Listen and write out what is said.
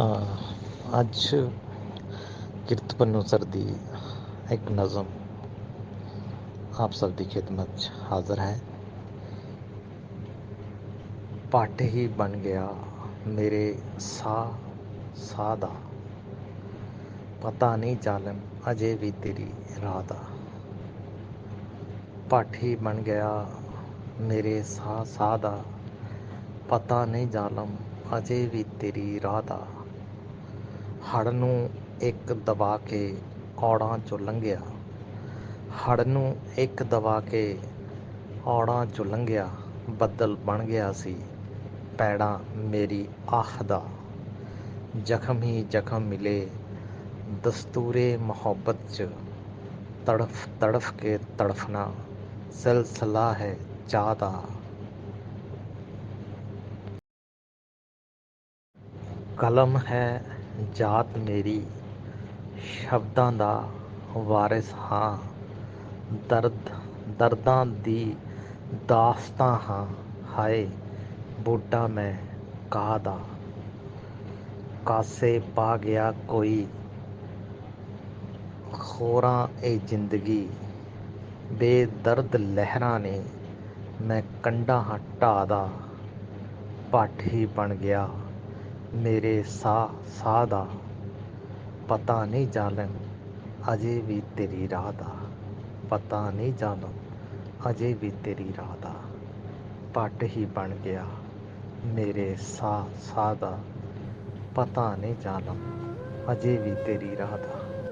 ਅ, ਅੱਜ ਕਿਰਤ ਪੰਨੂ ਸਰ ਦੀ ਇੱਕ ਨਜ਼ਮ ਆਪ ਸਭ ਦੀ ਖਿਦਮਤ 'ਚ ਹਾਜ਼ਰ ਹੈ। ਪੱਟ ਹੀ ਬਣ ਗਿਆ ਮੇਰੇ ਸਾਹ ਸਾਹ ਦਾ। ਪਤਾ ਨਹੀਂ ਜ਼ਾਲਮ ਅਜੇ ਵੀ ਤੇਰੀ ਰਾਹ ਦਾ। ਪੱਟ ਹੀ ਬਣ ਗਿਆ ਮੇਰੇ ਸਾਹ ਸਾਹ ਦਾ। ਪਤਾ ਨਹੀਂ ਜ਼ਾਲਮ ਅਜੇ ਵੀ ਤੇਰੀ ਰਾਹ ਦਾ। ਹੜ ਨੂੰ ਇੱਕ ਦਬਾ ਕੇ ਔੜਾਂ ਚੋਂ ਲੰਘਿਆ। ਹੜ੍ਹ ਨੂੰ ਇੱਕ ਦਬਾ ਕੇ ਔੜਾਂ ਚੋਂ ਲੰਘਿਆ, ਬੱਦਲ ਬਣ ਗਿਆ ਸੀ। ਪੈੜਾਂ ਮੇਰੀ ਆਹ ਦਾ। ਜ਼ਖਮ ਹੀ ਜ਼ਖਮ ਮਿਲੇ। ਦਸਤੂਰੇ ਮੁਹੱਬਤ 'ਚ ਤੜਫ ਤੜਫ ਕੇ ਤੜਫਣਾ ਸਿਲਸਿਲਾ ਹੈ ਚਾਹ ਦਾ। ਕਲਮ ਹੈ ਜਾਤ ਮੇਰੀ ਸ਼ਬਦਾਂ ਦਾ ਵਾਰਿਸ ਹਾਂ। ਦਰਦ, ਦਰਦਾਂ ਦੀ ਦਾਸਤਾਂ ਹਾਂ। ਹਾਏ, ਬੁੱਢਾ ਮੈਂ ਕਾਹ ਦਾ? ਕਾਸੇ ਪਾ ਗਿਆ ਕੋਈ? ਖੋਰਾਂ ਇਹ ਜ਼ਿੰਦਗੀ, ਬੇਦਰਦ ਲਹਿਰਾਂ ਨੇ ਮੈਂ ਕੰਡਾ ਹਾਂ ਢਾਹ ਦਾ। ਪੱਟ ਹੀ ਬਣ ਗਿਆ। ਮੇਰੇ ਸਾਹ ਸਾਹ ਦਾ ਪਤਾ ਨਹੀਂ ਜ਼ਾਲਮ ਅਜੇ ਵੀ ਤੇਰੀ ਰਾਹ ਦਾ ਪਤਾ ਨਹੀਂ ਜ਼ਾਲਮ ਅਜੇ ਵੀ ਤੇਰੀ ਰਾਹ ਦਾ ਪੱਟ ਹੀ ਬਣ ਗਿਆ। ਮੇਰੇ ਸਾਹ ਸਾਹ ਦਾ ਪਤਾ ਨਹੀਂ ਜ਼ਾਲਮ ਅਜੇ ਵੀ ਤੇਰੀ ਰਾਹ ਦਾ